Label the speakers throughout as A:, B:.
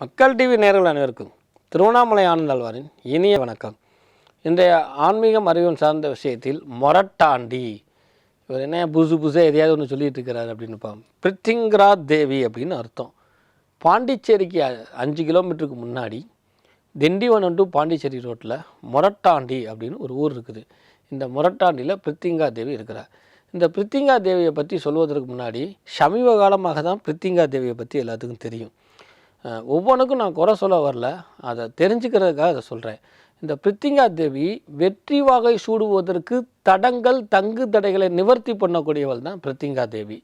A: மக்கள் டிவி நேர்கள் அனைவருக்கும் திருவண்ணாமலை ஆனந்தாழ்வாரின் இனிய வணக்கம். இன்றைய ஆன்மீகம் அறிவியல் சார்ந்த விஷயத்தில் மொரட்டாண்டி. இவர் என்ன புதுசு புதுசாக எதையாவது ஒன்று சொல்லிட்டு இருக்கிறார் அப்படின்னு பார்ப்போம் பிரித்திங்கரா தேவி அப்படின்னு அர்த்தம். பாண்டிச்சேரிக்கு அ- அஞ்சு கிலோமீட்டருக்கு முன்னாடி திண்டிவனம் டு பாண்டிச்சேரி ரோட்டில் மொரட்டாண்டி அப்படின்னு ஒரு ஊர் இருக்குது. இந்த மொரட்டாண்டியில் பிரித்திங்கா தேவி இருக்கிறார். இந்த பிரித்திங்கா தேவியை பற்றி சொல்வதற்கு முன்னாடி சமீப காலமாக தான் பிரித்திங்கா தேவியை பற்றி எல்லாத்துக்கும் தெரியும். ஒவ்வொன்றுக்கும் நான் குறை சொல்ல வரல. அதை தெரிஞ்சுக்கிறதுக்காக அதை சொல்கிறேன் இந்த பிரித்திங்கா தேவி வெற்றி வாகை சூடுவதற்கு தடங்கள் தங்கு தடைகளை நிவர்த்தி பண்ணக்கூடியவள் தான் பிரித்திங்கா தேவி.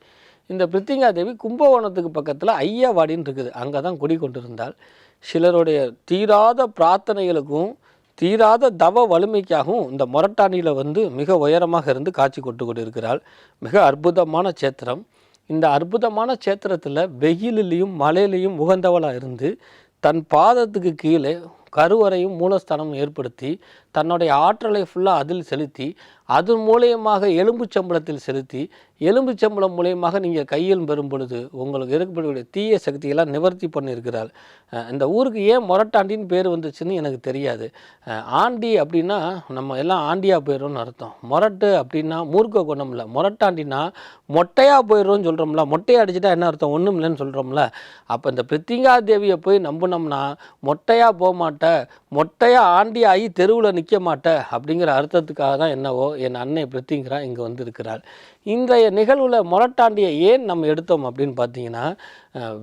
A: இந்த பிரித்திங்கா தேவி கும்பகோணத்துக்கு பக்கத்தில் ஐயாவாடின்னு இருக்குது. அங்கே தான் குடி கொண்டிருந்தால் சிலருடைய தீராத பிரார்த்தனைகளுக்கும் தீராத தவ வலிமைக்காகவும் இந்த மொரட்டாணியில் வந்து மிக உயரமாக இருந்து காட்சி கொண்டு கொண்டிருக்கிறாள். மிக அற்புதமான சேத்திரம் இந்த அற்புதமான சேத்திரத்தில் வெயிலிலையும் மழையிலையும் உகந்தவளாக இருந்து தன் பாதத்துக்கு கீழே கருவறையும் மூலஸ்தானம் ஏற்படுத்தி தன்னுடைய ஆற்றலை ஃபுல்லாக அதில் செலுத்தி அது மூலியமாக எலும்புச் சம்பளத்தில் செலுத்தி எலும்புச் சம்பளம் மூலியமாக நீங்கள் கையில் பெறும் பொழுது உங்களுக்கு இருக்கக்கூடிய தீய சக்தியெல்லாம் நிவர்த்தி பண்ணியிருக்கிறாள் இந்த ஊருக்கு ஏன் மொரட்டாண்டின்னு பேர் வந்துச்சுன்னு எனக்கு தெரியாது. ஆண்டி அப்படின்னா நம்ம எல்லாம் ஆண்டியாக போயிடும்னு அர்த்தம். மொரட்டு அப்படின்னா மூர்க்க குணம் இல்லை மொரட்டாண்டினா மொட்டையாக போயிடும்னு சொல்கிறோம்ல மொட்டையை அடிச்சிட்டா என்ன அர்த்தம்? ஒன்றும் இல்லைன்னு சொல்கிறோம்ல அப்போ இந்த பிரித்திங்கா தேவியை போய் நம்பினோம்னா மொட்டையாக போக மாட்டேன் மொட்டையாக ஆண்டி ஆகி தெருவில் நிற்க மாட்ட அப்படிங்கிற அர்த்தத்துக்காக தான் என்னவோ என் அன்னை பிரித்திங்கரா இங்கே வந்திருக்கிறாள். இன்றைய நிகழ்வில் மொரட்டாண்டியை ஏன் நம்ம எடுத்தோம் அப்படின்னு பார்த்தீங்கன்னா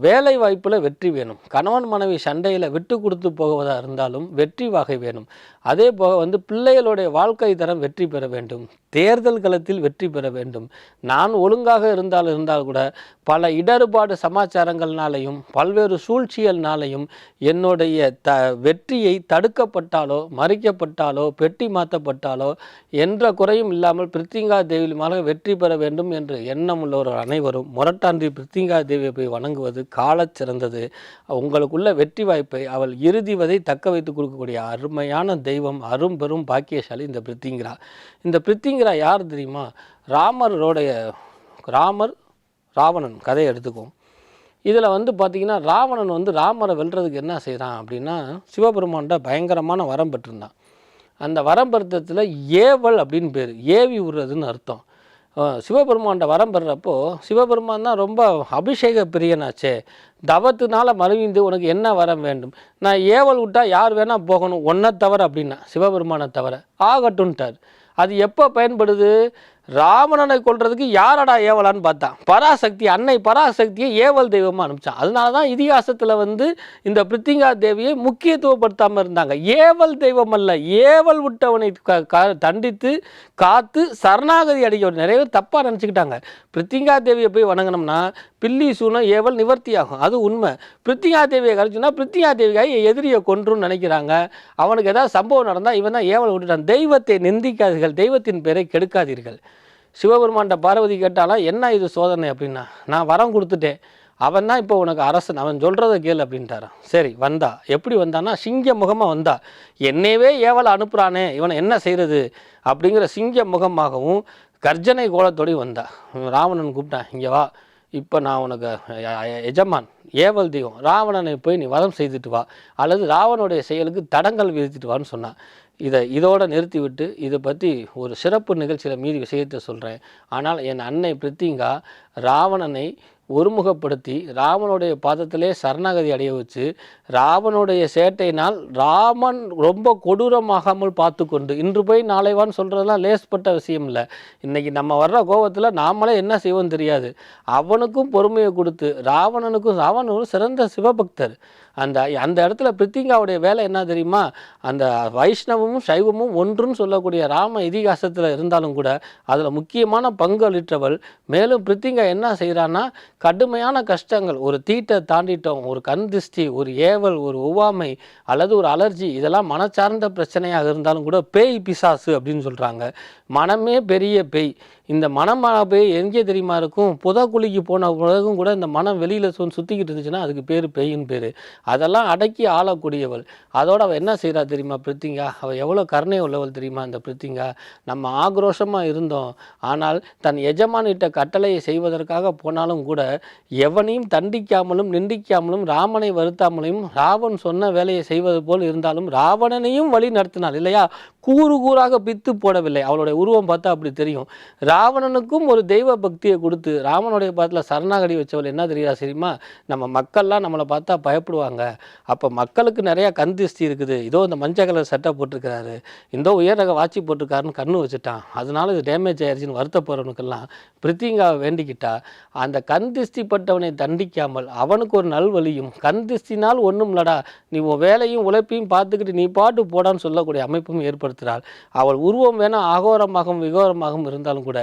A: வேலை வாய்ப்பில் வெற்றி வேணும். கணவன் மனைவி சண்டையில் விட்டு கொடுத்து போவதாக இருந்தாலும் வெற்றி வகை வேணும். அதே போக வந்து பிள்ளைகளுடைய வாழ்க்கை தரம் வெற்றி பெற வேண்டும். தேர்தல் களத்தில் வெற்றி பெற வேண்டும். நான் ஒழுங்காக இருந்தால் இருந்தால் கூட பல இடர்பாடு சமாச்சாரங்கள்னாலையும் பல்வேறு சூழ்ச்சியல்னாலையும் என்னுடைய த வெற்றியை தடுக்கப்பட்டாலோ மறிக்கப்பட்டாலோ பெட்டி மாற்றப்பட்டாலோ என்ற குறையும் இல்லாமல் பிரித்திங்கா தேவியுமாக வெற்றி பெற வேண்டும் என்று எண்ணம் உள்ளவர்கள் அனைவரும் முரட்டாண்டி பிரித்திங்கா தேவியை போய் வணங்குவது காலச் சிறந்தது. உங்களுக்குள்ள வெற்றி வாய்ப்பை அவள் இறுதிவதை தக்க வைத்து கொடுக்கக்கூடிய அருமையான தெய்வம் அரும்பெரும் பாக்கியசாலி இந்த பிரித்திங்கரா இந்த பிரித்திங்கரா யார் தெரியுமா? ராமரோடைய ராமர் ராவணன் கதையை எடுத்துக்குவோம். இதில் வந்து பார்த்திங்கன்னா ராவணன் வந்து ராமரை வெல்றதுக்கு என்ன செய்கிறான் அப்படின்னா சிவபெருமான்கிட்ட பயங்கரமான வரம் பெற்றிருந்தான். அந்த வரம் ஏவல் அப்படின்னு பேர். ஏவி விடுறதுன்னு அர்த்தம். அஹ் சிவபெருமான்கிட்ட வரம் பெறப்போ சிவபெருமான் தான் ரொம்ப அபிஷேக பிரியனாச்சே தவத்தினால மறுவிந்து உனக்கு என்ன வரம் வேண்டும்? நான் ஏவல் விட்டால் யார் வேணால் போகணும் ஒன்றை தவிர அப்படின்னா சிவபெருமானை தவிர. ஆகட்டும்ட்டார். அது எப்போ பயன்படுது? ராவணனை கொள்றதுக்கு யாரடா ஏவலான்னு பார்த்தான் பராசக்தி அன்னை பராசக்தியை ஏவல் தெய்வமாக அனுப்பிச்சான் அதனால தான் இதிகாசத்தில் வந்து இந்த பிரித்திங்கா தேவியை முக்கியத்துவப்படுத்தாமல் இருந்தாங்க. ஏவல் தெய்வம் அல்ல ஏவல் விட்டவனை க- தண்டித்து காத்து சரணாகதி அடைக்க நிறைய பேர் தப்பாக நினச்சிக்கிட்டாங்க. பிரித்திங்கா தேவியை போய் வணங்கினோம்னா பில்லி சூனம் ஏவல் நிவர்த்தி ஆகும் அது உண்மை. பிரித்திங்கா தேவியை கழிச்சுன்னா பிரித்திங்கா தேவிக்காக எதிரியை கொன்றுன்னு நினைக்கிறாங்க. அவனுக்கு ஏதாவது சம்பவம் நடந்தால் இவன் தான் ஏவல் விட்டுட்டான். தெய்வத்தை நிந்திக்காதீர்கள். தெய்வத்தின் பேரை கெடுக்காதீர்கள். சிவபெருமான்கிட்ட பார்வதி கேட்டாலாம் என்ன இது சோதனை? அப்படின்னா நான் வரம் கொடுத்துட்டேன். அவன் தான் இப்போ உனக்கு அரசன். அவன் சொல்கிறத கேள் அப்படின்ட்டாரான் சரி வந்தா. எப்படி வந்தான்னா சிங்க முகமாக வந்தா. என்னையவே ஏவலை அனுப்புகிறானே இவனை என்ன செய்கிறது அப்படிங்கிற சிங்க முகமாகவும் கர்ஜனை கோலத்தோடையும் வந்தா. ராவணன் கூப்பிட்டான் இங்கே வா. இப்போ நான் உனக்கு எஜமான் ஏவல் தெய்வம். ராவணனை போய் நீ வதம் செய்துட்டு வா. அல்லது ராவனுடைய செயலுக்கு தடங்கல் விதித்துட்டு வான்னு சொன்னான். இதை இதோடு நிறுத்திவிட்டு இதை பற்றி ஒரு சிறப்பு நிகழ்ச்சியில் மீதி விஷயத்தை சொல்கிறேன் ஆனால் என் அன்னை பிரித்திங்கா ராவணனை ஒருமுகப்படுத்தி ராமனுடைய பாதத்திலே சரணாகதி அடைய வச்சு ராவனுடைய சேட்டையினால் ராமன் ரொம்ப கொடூரமாகாமல் பார்த்து கொண்டு இன்று போய் நாளைவான்னு சொல்கிறதெல்லாம் லேஸ்பட்ட விஷயம் இல்லை. இன்றைக்கி நம்ம வர்ற கோபத்தில் நாமளே என்ன செய்வோம் தெரியாது. அவனுக்கும் பொறுமையை கொடுத்து ராவணனுக்கும் ராவணனும் ஒரு சிறந்த சிவபக்தர். அந்த அந்த இடத்துல பிரித்திங்காவுடைய வேலை என்ன தெரியுமா? அந்த வைஷ்ணவமும் சைவமும் ஒன்றுன்னு சொல்லக்கூடிய ராம இதிகாசத்தில் இருந்தாலும் கூட அதில் முக்கியமான பங்கு அளித்தவள் மேலும் பிரித்திங்கா என்ன செய்கிறான்னா கடுமையான கஷ்டங்கள் ஒரு தீட்டை தாண்டிட்டோம் ஒரு கண் திருஷ்டி ஒரு ஏவல் ஒரு ஒவ்வாமை அல்லது ஒரு அலர்ஜி இதெல்லாம் மனச்சார்ந்த பிரச்சனையாக இருந்தாலும் கூட பேய் பிசாசு அப்படின்னு சொல்கிறாங்க மனமே பெரிய பேய். இந்த மனம் எங்கே தெரியுமா இருக்கும்? புதக்குழிக்கு போன பிறகும் கூட இந்த மனம் வெளியில் சு சுற்றிக்கிட்டு இருந்துச்சுன்னா அதுக்கு பேர் பேயின் பேர். அதெல்லாம் அடக்கி ஆளக்கூடியவள். அதோடு அவள் என்ன செய்கிறா தெரியுமா பிரித்திங்கா? அவள் எவ்வளோ கருணை உள்ளவள் தெரியுமா அந்த பிரித்திங்கா? நம்ம ஆக்ரோஷமாக இருந்தோம். ஆனால் தன் எஜமானிட்ட கட்டளையை செய்வதற்காக போனாலும் கூட எவனையும் தண்டிக்காமலும் நிந்திக்காமலும் ராமனை வருத்தாமலையும் ராவன் சொன்ன வேலையை செய்வது போல் இருந்தாலும் ராவணனையும் வழி நடத்தினாள். இல்லையா? கூறு கூறாக பித்து போடவில்லை. அவளுடைய உருவம் பார்த்தா அப்படி தெரியும். ரா ராவணனுக்கும் ஒரு தெய்வ பக்தியை கொடுத்து ராமனுடைய பாத்தில் சரணாகடி வச்சவள் என்ன தெரியுதா சரிமா நம்ம மக்கள்லாம் நம்மளை பார்த்தா பயப்படுவாங்க. அப்போ மக்களுக்கு நிறையா கண் திருஷ்டி இருக்குது. இதோ இந்த மஞ்சள் கலர் சட்டை போட்டிருக்கிறாரு. இந்த உயர் ரக வாட்சி போட்டிருக்காருன்னு கண்ணு வச்சுட்டான். அதனால இது டேமேஜ் ஆயிடுச்சுன்னு வருத்தப்படுறவனுக்கெல்லாம் பிரித்திங்காவை வேண்டிக்கிட்டா. அந்த கண் திருஷ்டி பட்டவனை தண்டிக்காமல் அவனுக்கு ஒரு நல்வழியும் கண் திருஷ்டினால் ஒன்றும் இல்லடா நீ உன் வேலையும் உழைப்பையும் பார்த்துக்கிட்டு நீ பாட்டு போடான்னு சொல்லக்கூடிய அமைப்பும் ஏற்படுத்துகிறாள். அவள் உருவம் வேணால் அகோரமாகவும் விகோரமாகவும் இருந்தாலும் கூட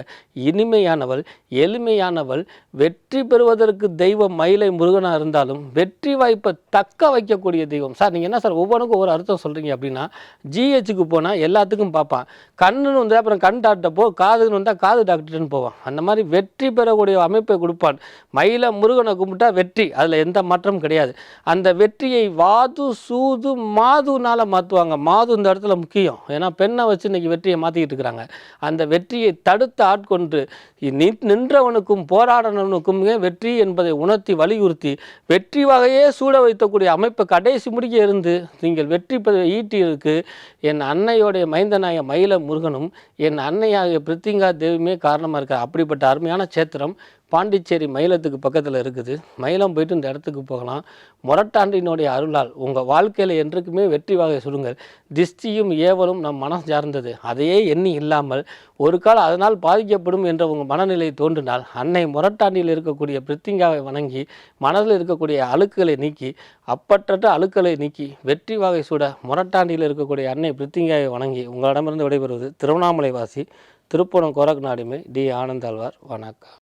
A: இனிமையானவள் எளிமையானவள் வெற்றி பெறுவதற்கு தெய்வம் மயிலை முருகனாக இருந்தாலும் வெற்றி வாய்ப்பை தக்க வைக்கக்கூடிய தெய்வம். சார் நீங்கள் என்ன சார் ஒவ்வொன்றுக்கும் ஒரு அர்த்தம் சொல்கிறீங்க அப்படின்னா ஜிஹெச்சுக்கு போனால் எல்லாத்துக்கும் பார்ப்பான். கண்ணுன்னு வந்து அப்புறம் கண் டாக்டர் போ காதுன்னு வந்தால் காது டாக்டர்னு போவான். அந்த மாதிரி வெற்றி பெறக்கூடிய அமைப்பை கொடுப்பான். மயிலை முருகனை கும்பிட்டா வெற்றி அதில் எந்த மாற்றமும் கிடையாது. அந்த வெற்றியை வாது சூது மாதுனால மாற்றுவாங்க மாது இந்த இடத்துல முக்கியம். ஏன்னா பெண்ணை வச்சு இன்னைக்கு வெற்றியை மாற்றிக்கிட்டு இருக்கிறாங்க. அந்த வெற்றியை தடுத்த ஆட்கொண்டு நின்றவனுக்கும் போராடனவனுக்கும் வெற்றி என்பதை உணர்த்தி வலியுறுத்தி வெற்றி வகையே சூட வைத்தக்கூடிய அமைப்பு கடைசி முடிக்க இருந்து நீங்கள் வெற்றி பெற ஈட்டியிருக்கு. என் அன்னையோடைய மைந்தனாய மயில முருகனும் என் அன்னையாகிய பிரித்திங்கா தேவியுமே காரணமாக இருக்கார் அப்படிப்பட்ட அருமையான சேத்திரம் பாண்டிச்சேரி மயிலத்துக்கு பக்கத்தில் இருக்குது. மயிலம் போயிட்டு இந்த இடத்துக்கு போகலாம். மொரட்டாண்டினுடைய அருளால் உங்கள் வாழ்க்கையில் என்றைக்குமே வெற்றி வகை சுடுங்கள். திஷ்டியும் ஏவலும் நம் மனம் சார்ந்தது. அதையே எண்ணி இல்லாமல் ஒரு கால் அதனால் பாதிக்கப்படும் என்ற உங்கள் மனநிலை தோன்றினால் அன்னை முரட்டாண்டியில் இருக்கக்கூடிய பிரித்திங்காவை வணங்கி மனதில் இருக்கக்கூடிய அழுக்குகளை நீக்கி அப்பற்றற்ற அழுக்களை நீக்கி வெற்றி வகை சூட முரட்டாண்டியில் இருக்கக்கூடிய அன்னை பிரித்திங்காவை வணங்கி உங்களிடமிருந்து விடைபெறுவது திருவண்ணாமலை வாசி திருப்பணம் கோரக்நாடுமே டி. ஆனந்தாழ்வார். வணக்கம்.